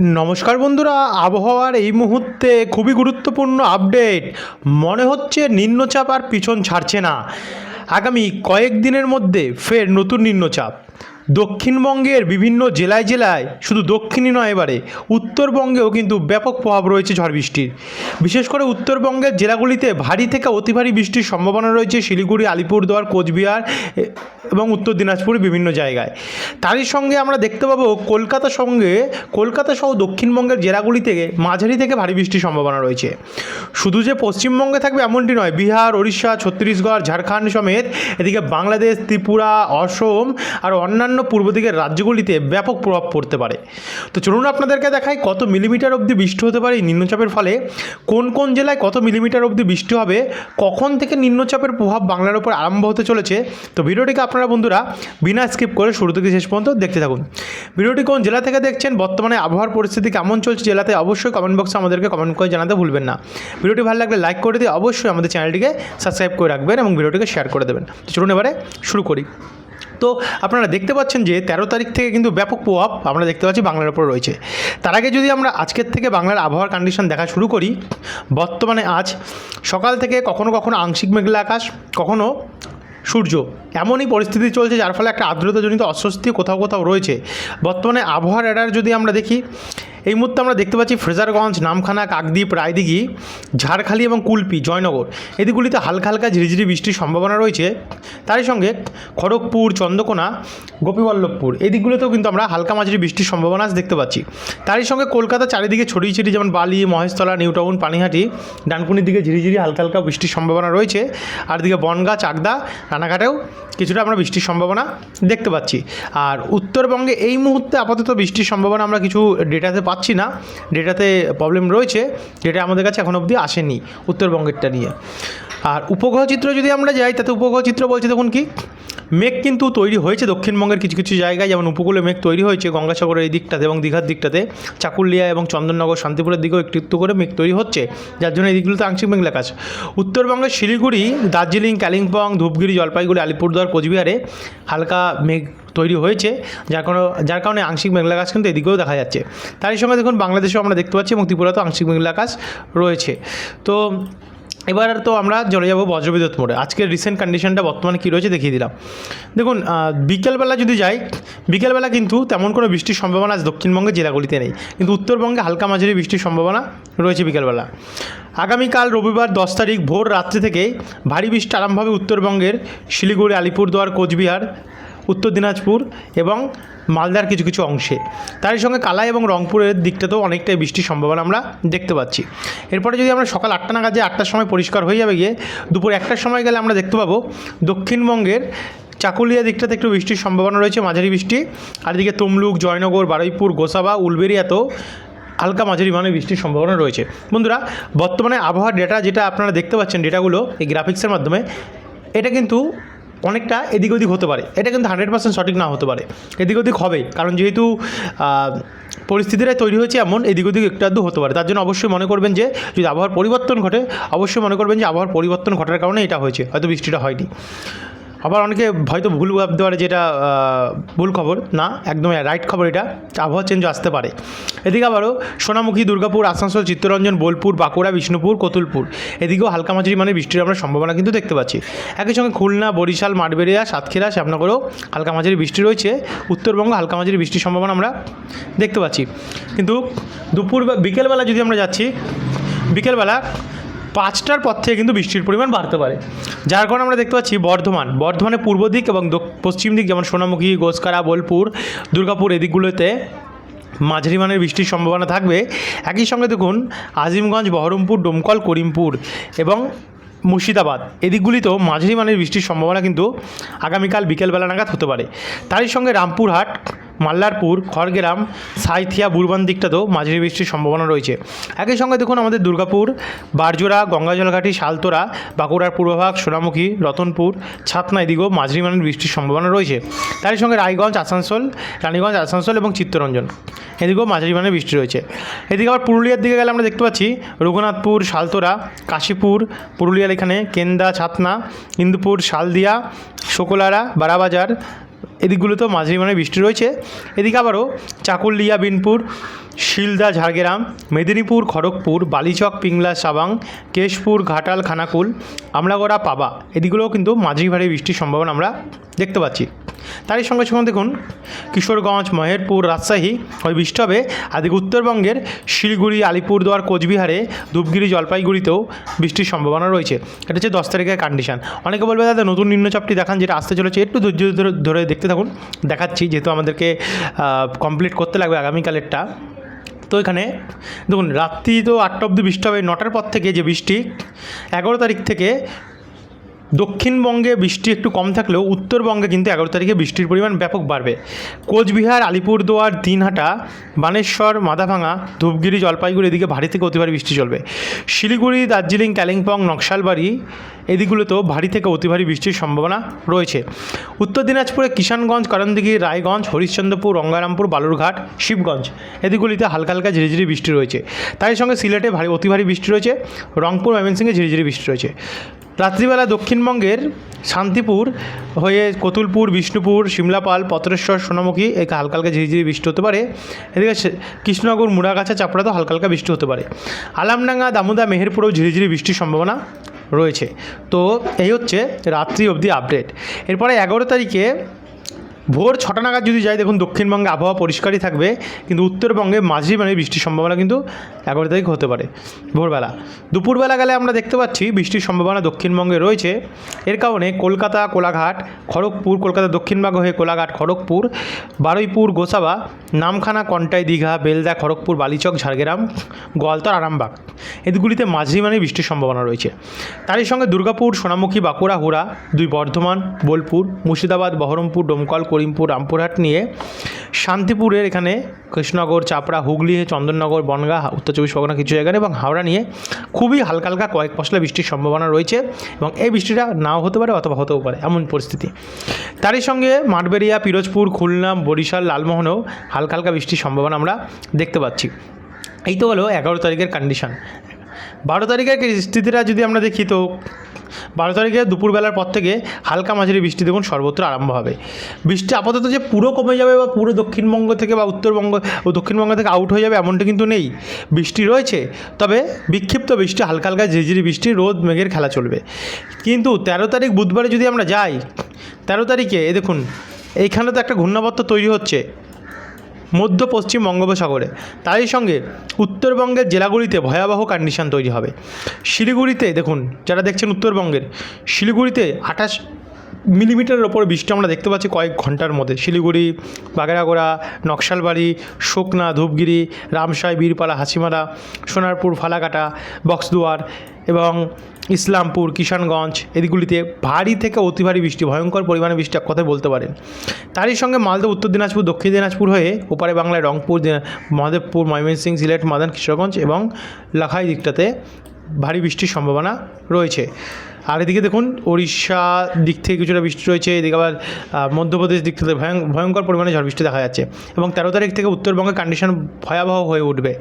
নমস্কার বন্ধুরা, আবহাওয়ার এই মুহূর্তে খুবই গুরুত্বপূর্ণ আপডেট। মনে হচ্ছে নিম্নচাপ আর পিছন ছাড়ছে না। আগামী কয়েক দিনের মধ্যে ফের নতুন নিম্নচাপ। দক্ষিণবঙ্গের বিভিন্ন জেলায় জেলায়, শুধু দক্ষিণই নয় এবারে, উত্তরবঙ্গেও কিন্তু ব্যাপক প্রভাব রয়েছে ঝড় বৃষ্টির। বিশেষ করে উত্তরবঙ্গের জেলাগুলিতে ভারী থেকে অতি ভারী বৃষ্টির সম্ভাবনা রয়েছে শিলিগুড়ি, আলিপুরদুয়ার, কোচবিহার এবং উত্তর দিনাজপুরের বিভিন্ন জায়গায়। তারই সঙ্গে আমরা দেখতে পাবো কলকাতা সঙ্গে, কলকাতা সহ দক্ষিণবঙ্গের জেলাগুলিতে মাঝারি থেকে ভারী বৃষ্টির সম্ভাবনা রয়েছে। শুধু যে পশ্চিমবঙ্গে থাকবে এমনটি নয়, বিহার, ওড়িশা, ছত্তিশগড়, ঝাড়খণ্ড সমেত, এদিকে বাংলাদেশ, ত্রিপুরা, অসম আর অন্যান্য পূর্ব দিকের রাজ্যগুলিতে ব্যাপক প্রভাব পড়তে পারে। তো চলুন আপনাদেরকে দেখাই কত মিলিমিটার অবধি বৃষ্টি হতে পারে নিম্নচাপের ফলে। কোন কোন জেলায় কত মিলিমিটার অবধি বৃষ্টি হবে? কখন থেকে নিম্নচাপের প্রভাব বাংলার উপর আরম্ভ হতে চলেছে? তো ভিডিওটিকে আপনারা বন্ধুরা বিনা স্কিপ করে শুরু থেকে শেষ পর্যন্ত দেখতে থাকুন। ভিডিওটি কোন জেলা থেকে দেখছেন? বর্তমানে আবহাওয়ার পরিস্থিতি কেমন চলছে জেলাতে? অবশ্যই কমেন্ট বক্সে আমাদেরকে কমেন্ট করে জানাতে ভুলবেন না। ভিডিওটি ভালো লাগলে লাইক করে দিয়ে অবশ্যই আমাদের চ্যানেলটিকে সাবস্ক্রাইব করে রাখবেন এবং ভিডিওটিকে শেয়ার করে দেবেন। তো চলুন এবারে শুরু করি। তো আপনারা দেখতে পাচ্ছেন যে তেরো তারিখ থেকে কিন্তু ব্যাপক প্রভাব আমরা দেখতে পাচ্ছি বাংলার উপর রয়েছে। তার আগে যদি আমরা আজকের থেকে বাংলার আবহাওয়ার কন্ডিশন দেখা শুরু করি, বর্তমানে আজ সকাল থেকে কখনো কখনো আংশিক মেঘলা আকাশ, কখনো সূর্য। এমনই পরিস্থিতি চলছে যার ফলে একটা আর্দ্রতাজনিত অস্বস্তি কোথাও কোথাও রয়েছে। বর্তমানে আবহাওয়ার র্যাডার যদি আমরা দেখি এই মুহূর্তে আমরা দেখতে পাচ্ছি ফ্রেজারগঞ্জ, নামখানা, কাকদ্বীপ, রায়দিঘি, ঝাড়খালি এবং কুলপি, জয়নগর। এদিকগুলিতে হালকা হালকা ঝিরিঝিরি বৃষ্টির সম্ভাবনা রয়েছে। তারই সঙ্গে খড়গপুর, চন্দ্রকোনা, গোপীবল্লভপুর এই কিন্তু আমরা হালকা মাঝারি বৃষ্টির সম্ভাবনা দেখতে পাচ্ছি। তারই সঙ্গে কলকাতা চারিদিকে ছড়িয়ে ছিটিয়ে যেমন বালি, মহেশতলা, নিউ টাউন, পানিহাটি, ডানকুনির দিকে ঝিরিঝিরি হালকা হালকা বৃষ্টির সম্ভাবনা রয়েছে। আর দিকে বনগা, চাকদা, রানাঘাটেও কিছুটা আমরা বৃষ্টির সম্ভাবনা দেখতে পাচ্ছি। আর উত্তরবঙ্গে এই মুহূর্তে আপাতত বৃষ্টির সম্ভাবনা আমরা কিছু ডেটাতে পাচ্ছি। না। ডেটাতে প্রবলেম রয়েছে যেটা আমাদের কাছে এখন অবধি আসেনি উত্তরবঙ্গেরটা নিয়ে। আর উপগ্রহ চিত্র যদি আমরা যাই, তাতে উপগ্রহ চিত্র বলছে তখন কি? মেঘ কিন্তু তৈরি হয়েছে দক্ষিণবঙ্গের কিছু কিছু জায়গায়, যেমন উপকূলে মেঘ তৈরি হয়েছে গঙ্গাসাগরের এই দিকটাতে এবং দীঘার দিকটাতে। চাকুলিয়া এবং চন্দননগর, শান্তিপুরের দিকেও একটু একটু করে মেঘ তৈরি হচ্ছে, যার জন্য এই দিকগুলোতে আংশিক মেঘ লেখা আছে। উত্তরবঙ্গের শিলিগুড়ি, দার্জিলিং, কালিম্পং, ধূপগিরি, জলপাইগুড়ি, আলিপুরদুয়ার, কোচবিহারে হালকা মেঘ তৈরি হয়েছে, যার কোনো, যার কারণে আংশিক মেঘলা আকাশ কিন্তু এদিকেও দেখা যাচ্ছে। তারই সঙ্গে দেখুন বাংলাদেশেও আমরা দেখতে পাচ্ছি এবং ত্রিপুরাতেও আংশিক মেঘলা আকাশ রয়েছে। তো এবার তো আমরা চলে যাব বজ্রবিদ্যুৎ মোড়ে। আজকের রিসেন্ট কন্ডিশনটা বর্তমানে কী রয়েছে দেখিয়ে দিলাম। দেখুন বিকেলবেলা যদি যাই, বিকেলবেলা কিন্তু তেমন কোনো বৃষ্টির সম্ভাবনা আজ দক্ষিণবঙ্গের জেলাগুলিতে নেই। কিন্তু উত্তরবঙ্গে হালকা মাঝারি বৃষ্টির সম্ভাবনা রয়েছে বিকেলবেলা। আগামীকাল রবিবার দশ তারিখ ভোর রাত্রি থেকে ভারী বৃষ্টি আরম্ভ হবে উত্তরবঙ্গের শিলিগুড়ি, আলিপুরদুয়ার, কোচবিহার উত্তর দিনাজপুর এবং মালদার কিছু কিছু অংশে। তারই সঙ্গে কালাই এবং রংপুরের দিকটাতেও অনেকটাই বৃষ্টির সম্ভাবনা আমরা দেখতে পাচ্ছি। এরপরে যদি আমরা সকাল আটটা নাগাদ যে আটটার সময় পরিষ্কার হয়ে যাবে গিয়ে, দুপুর একটার সময় গেলে আমরা দেখতে পাবো দক্ষিণবঙ্গের চাকুলিয়া দিকটাতে একটু বৃষ্টির সম্ভাবনা রয়েছে, মাঝারি বৃষ্টি। আর এদিকে তমলুক, জয়নগর, বারুইপুর, গোসাবা উলবেরিয়াতেও হালকা মাঝারি মানে বৃষ্টির সম্ভাবনা রয়েছে। বন্ধুরা, বর্তমানে আবহাওয়ার ডেটা যেটা আপনারা দেখতে পাচ্ছেন ডেটাগুলো এই গ্রাফিক্সের মাধ্যমে, এটা কিন্তু অনেকটা এদিক ওদিক হতে পারে। এটা কিন্তু হান্ড্রেড পার্সেন্ট সঠিক না হতে পারে। এদিক ওদিক হবে, কারণ যেহেতু পরিস্থিতিটা তৈরি হয়েছে এমন, এদিক ওদিক একটু আধটু হতে পারে। তার জন্য অবশ্যই মনে করবেন যে, যদি আবহাওয়ার পরিবর্তন ঘটে, অবশ্যই মনে করবেন যে আবহাওয়ার পরিবর্তন ঘটার কারণে এটা হয়েছে। হয়তো বৃষ্টিটা হয়নি। আবার অনেকে হয়তো ভুল ভাবতে পারে যে এটা ভুল খবর। না একদম রাইট খবর এটা। আবহাওয়া চেঞ্জ আসতে পারে। এদিকে আবারও সোনামুখী, দুর্গাপুর, আসানসোল, চিত্তরঞ্জন, বোলপুর, বাঁকুড়া, বিষ্ণুপুর, কতুলপুর। এদিকেও হালকা মাঝারি মানে বৃষ্টির আমরা সম্ভাবনা কিন্তু দেখতে পাচ্ছি। একই সঙ্গে খুলনা, বরিশাল মাঠবেড়িয়া সাতক্ষীরা, শ্যামনগরেও হালকা মাঝারি বৃষ্টি রয়েছে। উত্তরবঙ্গ হালকা মাঝারি বৃষ্টির সম্ভাবনা আমরা দেখতে পাচ্ছি। কিন্তু দুপুর বা বিকেলবেলা যদি আমরা যাচ্ছি, বিকেলবেলা পাঁচটার পর থেকে কিন্তু বৃষ্টির পরিমাণ বাড়তে পারে। যার কারণে আমরা দেখতে পাচ্ছি বর্ধমান। বর্ধমানে পূর্ব দিক এবং পশ্চিম দিক যেমন সোনামুখী, গোসকারা, বোলপুর, দুর্গাপুর এদিকগুলোতে মাঝারি মানের বৃষ্টির সম্ভাবনা থাকবে। একই সঙ্গে দেখুন, আজিমগঞ্জ, বহরমপুর, ডোমকল, করিমপুর এবং মুর্শিদাবাদ। এদিকগুলিতেও মাঝারি মানের বৃষ্টির সম্ভাবনা কিন্তু আগামীকাল বিকেলবেলা নাগাদ হতে পারে। তারই সঙ্গে রামপুরহাট, মাল্লারপুর, খড়গ্রাম, সাইথিয়া বুরবান দিকটাতেও মাঝারি বৃষ্টির সম্ভাবনা রয়েছে। একই সঙ্গে দেখুন আমাদের দুর্গাপুর, বারজোড়া, গঙ্গাজলঘাটি, শালতোরা, বাঁকুড়ার পূর্বভাগ সোনামুখী, রতনপুর, ছাতনা এদিকেও মাঝারি মানের বৃষ্টির সম্ভাবনা রয়েছে। তারই সঙ্গে রায়গঞ্জ, আসানসোল, রানীগঞ্জ, আসানসোল এবং চিত্তরঞ্জন। এদিকেও মাঝারি মানের বৃষ্টি রয়েছে। এদিকে আবার পুরুলিয়ার দিকে গেলে আমরা দেখতে পাচ্ছি রঘুনাথপুর শালতোরা কাশীপুর, পুরুলিয়ার এখানে কেন্দা, ছাতনা, ইন্দুপুর, শালদিয়া, শোকলারা, বারাবাজার, এদিকগুলোতেও মাঝারি মানে বৃষ্টি রয়েছে। এদিকে আবারও চাকুলিয়া, বিনপুর, শিলদা, ঝাড়গ্রাম, মেদিনীপুর, খড়গপুর, বালিচক, পিংলা, সাবাং, কেশপুর, ঘাটাল, খানাকুল, আমলাগড়া, পাবা, এদিকগুলোও কিন্তু মাঝারি ভারী বৃষ্টির সম্ভাবনা আমরা দেখতে পাচ্ছি। তারই সঙ্গে সঙ্গে দেখুন, কিশোরগঞ্জ, মহেরপুর, রাজশাহী ওই বৃষ্টি আদিকে উত্তরবঙ্গের শিলিগুড়ি, আলিপুরদুয়ার, কোচবিহারে ধূপগিরি, জলপাইগুড়িতেও বৃষ্টির সম্ভাবনা রয়েছে। এটা হচ্ছে দশ তারিখের কন্ডিশন অনেকে বলবে, দাদা, নতুন নিম্নচাপটি দেখান, যেটা আসতে চলেছে, একটু ধৈর্য ধরে দেখতে থাকুন, দেখাচ্ছি, যেহেতু আমাদেরকে কমপ্লিট করতে লাগবে আগামীকালেরটা। তো এখানে, দেখুন, রাত্রি তো আটটা অবধি বৃষ্টি হবে, নটার পর থেকে যে বৃষ্টি, এগারো তারিখ থেকে দক্ষিণবঙ্গে বৃষ্টি একটু কম থাকলেও উত্তরবঙ্গে কিন্তু এগারো তারিখে বৃষ্টির পরিমাণ ব্যাপক বাড়বে। কোচবিহার, আলিপুরদুয়ার, দিনহাটা, বানেশ্বর মাদাভাঙা ধূপগিরি, জলপাইগুড়ি এদিকে ভারী থেকে অতি ভারী বৃষ্টি চলবে। শিলিগুড়ি, দার্জিলিং, কালিম্পং, নকশালবাড়ি এদিকগুলোতেও ভারী থেকে অতিভারী বৃষ্টির সম্ভাবনা রয়েছে। উত্তর দিনাজপুরে কিষানগঞ্জ, করণদিঘি, রায়গঞ্জ, হরিশ্চন্দ্রপুর, রঙ্গারামপুর, বালুরঘাট, শিবগঞ্জ এদিকগুলিতে হালকা হালকা ঝিরিঝিরি বৃষ্টি রয়েছে। তার সঙ্গে সিলেটে ভারী অতি ভারী বৃষ্টি রয়েছে। রংপুর, ময়মনসিংহে ঝিরিঝিরি বৃষ্টি রয়েছে। রাত্রিবেলা দক্ষিণবঙ্গের শান্তিপুর হয়ে কতুলপুর, বিষ্ণুপুর, সিমলাপাল, পত্রেশ্বর, সোনামুখী এক হালকা হালকা ঝিরিঝিরি বৃষ্টি হতে পারে। এদিকে কৃষ্ণনগর, মুড়াগাছা, চাপড়াতেও হালকা হালকা বৃষ্টি হতে পারে। আলামডাঙ্গা, দামোদা, মেহেরপুরেও ঝিরিঝিরি বৃষ্টির সম্ভাবনা রয়েছে। তো এই হচ্ছে রাত্রি অবধি আপডেট। এরপরে এগারো তারিখে ভোর ছটা নাগাদ যদি যাই, দেখুন দক্ষিণবঙ্গে আবহাওয়া পরিষ্কারই থাকবে, কিন্তু উত্তরবঙ্গে মাঝারি মানে বৃষ্টির সম্ভাবনা কিন্তু এগারো তারিখ হতে পারে ভোরবেলা। দুপুরবেলা গেলে আমরা দেখতে পাচ্ছি, বৃষ্টির সম্ভাবনা দক্ষিণবঙ্গে রয়েছে। এর কারণে কলকাতা, কোলাঘাট, খড়গপুর, কলকাতা দক্ষিণবঙ্গ হয়ে কোলাঘাট, খড়গপুর, বারুইপুর, গোসাবা, নামখানা, কন্টাই, দীঘা, বেলদা, খড়গপুর, বালিচক, ঝাড়গ্রাম, গোয়ালতর, আরামবাগ এদিকগুলিতে মাঝারি মানে বৃষ্টির সম্ভাবনা রয়েছে। তারই সঙ্গে দুর্গাপুর, সোনামুখী, বাঁকুড়া, হুড়া, দুই বর্ধমান, বোলপুর, মুর্শিদাবাদ, বহরমপুর, ডোমকল করিমপুর, রামপুরহাট নিয়ে শান্তিপুরের এখানে কৃষ্ণনগর, চাপড়া, হুগলি, চন্দননগর, বনগাঁ, উত্তর চব্বিশ পরগনা কিছু জায়গায় এবং হাওড়া নিয়ে খুবই হালকা হালকা কয়েক পশলা বৃষ্টির সম্ভাবনা রয়েছে এবং এই বৃষ্টিটা নাও হতে পারে অথবা হতেও পারে, এমন পরিস্থিতি। তারই সঙ্গে মাঠবেড়িয়া, পিরোজপুর খুলনা বরিশাল, লালমোহনেও হালকা হালকা বৃষ্টির সম্ভাবনা আমরা দেখতে পাচ্ছি। এই তো হলো এগারো তারিখের কন্ডিশন বারো তারিখের স্থিতিটা যদি আমরা দেখি তো বারো তারিখে দুপুরবেলার পর থেকে হালকা মাঝারি বৃষ্টি দেখুন সর্বত্র আরম্ভ হবে। বৃষ্টি আপাতত যে পুরো কমে যাবে বা পুরো দক্ষিণবঙ্গ থেকে বা উত্তরবঙ্গ ও দক্ষিণবঙ্গ থেকে আউট হয়ে যাবে এমনটা কিন্তু নেই। বৃষ্টি রয়েছে, তবে বিক্ষিপ্ত বৃষ্টি, হালকা হালকা ঝিরিঝিরি বৃষ্টি, রোদ মেঘের খেলা চলবে। কিন্তু তেরো তারিখ বুধবারে যদি আমরা যাই, তেরো তারিখে দেখুন, এইখানে তো একটা ঘূর্ণাবর্ত তৈরি হচ্ছে। মধ্য পশ্চিম বঙ্গোপসাগরে। তারই সঙ্গে উত্তরবঙ্গের জেলাগুলিতে ভয়াবহ কন্ডিশন তৈরি হবে। শিলিগুড়িতে দেখুন, যারা দেখছেন উত্তরবঙ্গের, শিলিগুড়িতে আঠাশ মিলিমিটারের ওপর বৃষ্টি আমরা দেখতে পাচ্ছি কয়েক ঘণ্টার মধ্যে। শিলিগুড়ি বাগেরাগোড়া নকশালবাড়ি, শুকনা ধূপগিরি, রামসাই, বীরপাড়া, হাসিমারা, সোনারপুর, ফালাকাটা, বক্সদুয়ার এবং ইসলামপুর, কিষানগঞ্জ এদিকগুলিতে ভারী থেকে অতি ভারী বৃষ্টি, ভয়ঙ্কর পরিমাণে বৃষ্টি এক কথায় বলতে পারেন। তারই সঙ্গে মালদা, উত্তর দিনাজপুর, দক্ষিণ দিনাজপুর হয়ে ওপারে বাংলায় রংপুর মহাদেবপুর, ময়মনসিংহ, সিলেট, মাদান, কিশোরগঞ্জ এবং লাখাই দিকটাতে ভারী বৃষ্টির সম্ভাবনা রয়েছে। আর এদিকে দেখুন উড়িষ্যা দিক থেকে কিছুটা বৃষ্টি রয়েছে, এদিকে আবার মধ্যপ্রদেশ দিক থেকে ভয়ং- ভয়ঙ্কর পরিমাণে ঝড় বৃষ্টি দেখা যাচ্ছে এবং তেরো তারিখ থেকে উত্তরবঙ্গের কন্ডিশন ভয়াবহ হয়ে উঠবে।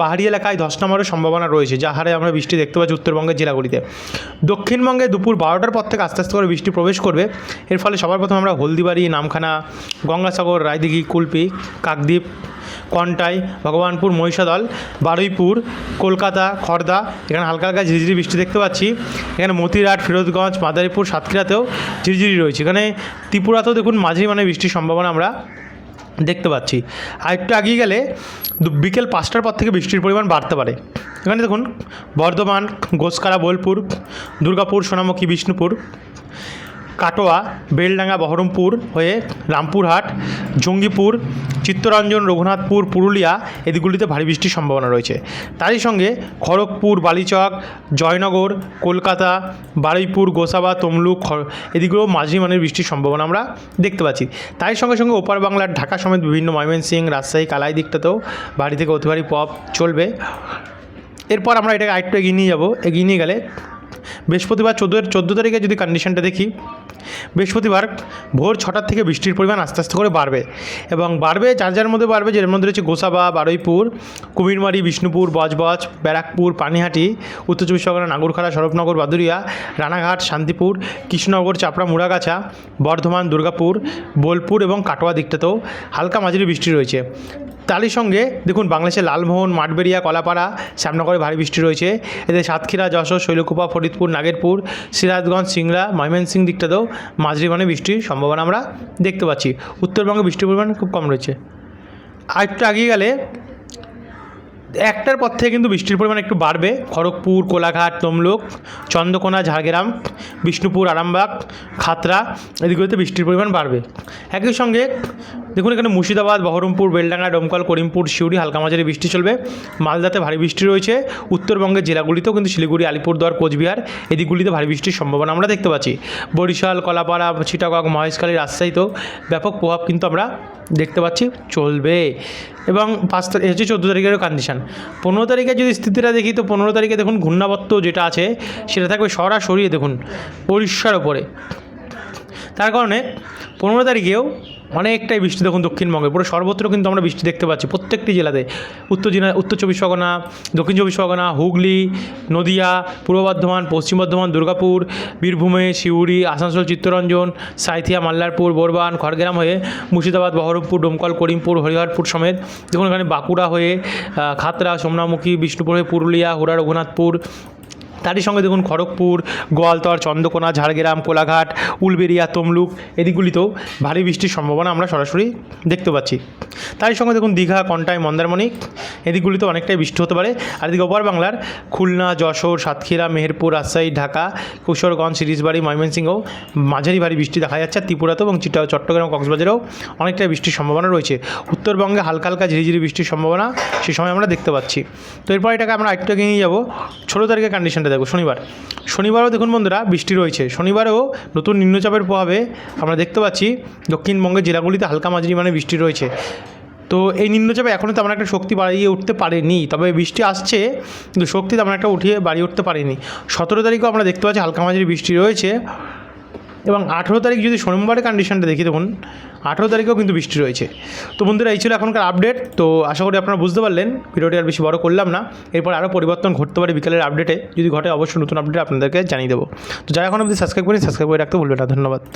পাহাড়ি এলাকায় ধস নামারও সম্ভাবনা রয়েছে, যা হারে আমরা বৃষ্টি দেখতে পাচ্ছি উত্তরবঙ্গের জেলাগুলিতে। দক্ষিণবঙ্গে দুপুর বারোটার পর থেকে আস্তে আস্তে করে বৃষ্টি প্রবেশ করবে। এর ফলে সবার প্রথমে আমরা হলদিবাড়ি, নামখানা, গঙ্গাসাগর, রায়দিঘি, কুলপি, কাকদ্বীপ, কন্টাই, ভগবানপুর, মহিষাদল, বারুইপুর, কলকাতা খড়দা এখানে হালকা হালকা ঝিরিঝিরি বৃষ্টি দেখতে পাচ্ছি। এখানে মতিরাট ফিরোজগঞ্জ, মাদারীপুর, সাতক্ষীরাতেও ঝিরিঝিরি রয়েছে। এখানে ত্রিপুরাতেও দেখুন মাঝারি মানে বৃষ্টির সম্ভাবনা আমরা দেখতে পাচ্ছি। আর একটু আগিয়ে গেলে বিকেল পাঁচটার পর থেকে বৃষ্টির পরিমাণ বাড়তে পারে। এখানে দেখুন, বর্ধমান, গোসকারা, বোলপুর, দুর্গাপুর, সোনামুখী, বিষ্ণুপুর। কাটোয়া, বেলডাঙ্গা, বহরমপুর হয়ে রামপুরহাট, জঙ্গিপুর, চিত্তরঞ্জন, রঘুনাথপুর, পুরুলিয়া এদিকগুলিতে ভারী বৃষ্টির সম্ভাবনা রয়েছে। তারই সঙ্গে খড়গপুর, বালিচক, জয়নগর, কলকাতা, বারুইপুর, গোসাবা, তমলুক এদিকেও মাঝারি মানের বৃষ্টির সম্ভাবনা আমরা দেখতে পাচ্ছি। তাই সঙ্গে সঙ্গে ওপার বাংলার ঢাকা সমেত বিভিন্ন ময়মনসিংহ, রাজশাহী কালাই দিকটাতেও বাড়ি থেকে অতি ভারী পপ চলবে। এরপর আমরা এটাকে আরেকটু এগিয়ে নিয়ে যাব। এগিয়ে নিয়ে গেলে বৃহস্পতিবার চোদ্দ চোদ্দ তারিখে যদি কন্ডিশনটা দেখি বৃহস্পতিবার ভোর ছটার থেকে বৃষ্টির পরিমাণ আস্তে আস্তে করে বাড়বে এবং বাড়বে, যার যার মধ্যে বাড়বে, যের মধ্যে রয়েছে গোসাবা, বারুইপুর, কুমিরমারি, বিষ্ণুপুর, বজবজ, ব্যারাকপুর, পানিহাটি, উত্তর চব্বিশ পরগনা নাগরখাড়া স্বরূপনগর বাদুরিয়া, রানাঘাট, শান্তিপুর, কৃষ্ণনগর, চাপড়া, মুড়াগাছা, বর্ধমান, দুর্গাপুর, বোলপুর এবং কাটোয়া দিকটাতেও হালকা মাঝারি বৃষ্টি রয়েছে। তারই সঙ্গে দেখুন বাংলাদেশের লালমোহন, মাঠবেড়িয়া, কলাপাড়া, শ্যামনগরে ভারী বৃষ্টি রয়েছে। এতে সাতক্ষীরা, যশোর, শৈলকুপা, ফরিদপুর, নাগেরপুর, সিরাজগঞ্জ, সিংড়া, ময়মনসিংহ দিকটাতেও মাঝারি মানে বৃষ্টির সম্ভাবনা আমরা দেখতে পাচ্ছি। উত্তরবঙ্গে বৃষ্টির পরিমাণ খুব কম রয়েছে। আর একটু আগিয়ে গেলে, একটার পর থেকে কিন্তু বৃষ্টির পরিমাণ একটু বাড়বে। খড়গপুর, কোলাঘাট, তমলুক, চন্দ্রকোনা, ঝাড়গ্রাম, বিষ্ণুপুর, আরামবাগ, খাতরা এদিকগুলোতে বৃষ্টির পরিমাণ বাড়বে। একই সঙ্গে দেখুন, এখানে মুর্শিদাবাদ, বহরমপুর, বেলডাঙ্গা, ডোমকল, করিমপুর শিউড়ি হালকা মাঝারি বৃষ্টি চলবে। মালদাতে ভারী বৃষ্টি রয়েছে। উত্তরবঙ্গের জেলাগুলিতেও কিন্তু শিলিগুড়ি, আলিপুরদুয়ার, কোচবিহার এদিকগুলিতে ভারী বৃষ্টির সম্ভাবনা আমরা দেখতে পাচ্ছি। বরিশাল, কলাপাড়া, চিটাগং, মহেশখালী, রাজশাহীতেও ব্যাপক প্রভাব কিন্তু আমরা দেখতে পাচ্ছি, চলবে। এবং পাঁচ তারিখ হচ্ছে চোদ্দ তারিখেরও কন্ডিশন পনেরো তারিখে যদি স্থিতিটা দেখি, তো পনেরো তারিখে দেখুন, ঘূর্ণাবর্ত যেটা আছে, সেটা থাকবে সরাসরি দেখুন উড়িষ্যার ওপরে তার কারণে পনেরো তারিখেও অনেকটাই বৃষ্টি, দেখুন দক্ষিণবঙ্গে, পুরো সর্বত্র কিন্তু আমরা বৃষ্টি দেখতে পাচ্ছি, প্রত্যেকটি জেলাতে। উত্তর জেলা উত্তর চব্বিশ পরগনা, দক্ষিণ চব্বিশ পরগনা, হুগলি, নদিয়া, পূর্ব বর্ধমান, পশ্চিম বর্ধমান, দুর্গাপুর, বীরভূমে সিউড়ি আসানসোল, চিত্তরঞ্জন, সাঁইথিয়া, মাল্লারপুর, বোরবান, খড়গ্রাম হয়ে মুর্শিদাবাদ, বহরমপুর, ডোমকল, করিমপুর, হরিহরপুর সমেত, দেখুন এখানে বাঁকুড়া হয়ে খাতড়া, সোমনামুখী, বিষ্ণুপুর হয়ে পুরুলিয়া, হুড়া, রঘুনাথপুর তারই সঙ্গে দেখুন খড়গপুর, গোয়ালতর, চন্দ্রকোনা, ঝাড়গ্রাম, কোলাঘাট, উলবেরিয়া, তমলুক, এদিকগুলিতেও ভারী বৃষ্টির সম্ভাবনা আমরা সরাসরি দেখতে পাচ্ছি। তারই সঙ্গে দেখুন দীঘা, কন্টাই, মন্দারমণি এদিকগুলিতে অনেকটাই বৃষ্টি হতে পারে। আর এদিকে ওপার বাংলার খুলনা, যশোর, সাতক্ষীরা, মেহেরপুর, রাজশাহী, ঢাকা, কিশোরগঞ্জ, সিরিজবাড়ি ময়মনসিংহেও মাঝারি ভারী বৃষ্টি দেখা যাচ্ছে। ত্রিপুরাতেও এবং চিটা, চট্টগ্রাম কক্সবাজারেও অনেকটাই বৃষ্টির সম্ভাবনা রয়েছে। উত্তরবঙ্গে হালকা হালকা ঝিরিঝিরি বৃষ্টির সম্ভাবনা সে সময় আমরা দেখতে পাচ্ছি। তো এরপর এটাকে আমরা আরেকটু এগিয়ে নিয়ে যাব। ষোলো তারিখের কন্ডিশনটা দেখব। শনিবার। শনিবারও দেখুন বন্ধুরা, বৃষ্টি রয়েছে। শনিবারেও নতুন নিম্নচাপের প্রভাবে আমরা দেখতে পাচ্ছি, দক্ষিণবঙ্গের জেলাগুলিতে হালকা মাঝারি মানে বৃষ্টি রয়েছে। তো এই নিম্নচাপে এখনও তেমন একটা শক্তি বাড়িয়ে উঠতে পারেনি, তবে বৃষ্টি আসছে, কিন্তু শক্তি তেমন একটা উঠিয়ে বাড়িয়ে উঠতে পারেনি। সতেরো তারিখেও আমরা দেখতে পাচ্ছি হালকা মাঝারি বৃষ্টি রয়েছে। এবং আঠেরো তারিখ যদি সোমবারের কন্ডিশনটা দেখি, দেখুন, আঠেরো তারিখেও কিন্তু বৃষ্টি রয়েছে। তো বন্ধুরা, এই ছিল এখনকার আপডেট তো আশা করি আপনারা বুঝতে পারলেন, ভিডিওটি আর বেশি বড় করলাম না। এরপর আরও পরিবর্তন ঘটতে পারে বিকালের আপডেটে যদি ঘটে, অবশ্যই নতুন আপডেট আপনাদেরকে জানিয়ে দেবো। তো যারা এখন অবধি সাবস্ক্রাইব করেন সাবস্ক্রাইব করে রাখতে ভুলবেন না। ধন্যবাদ।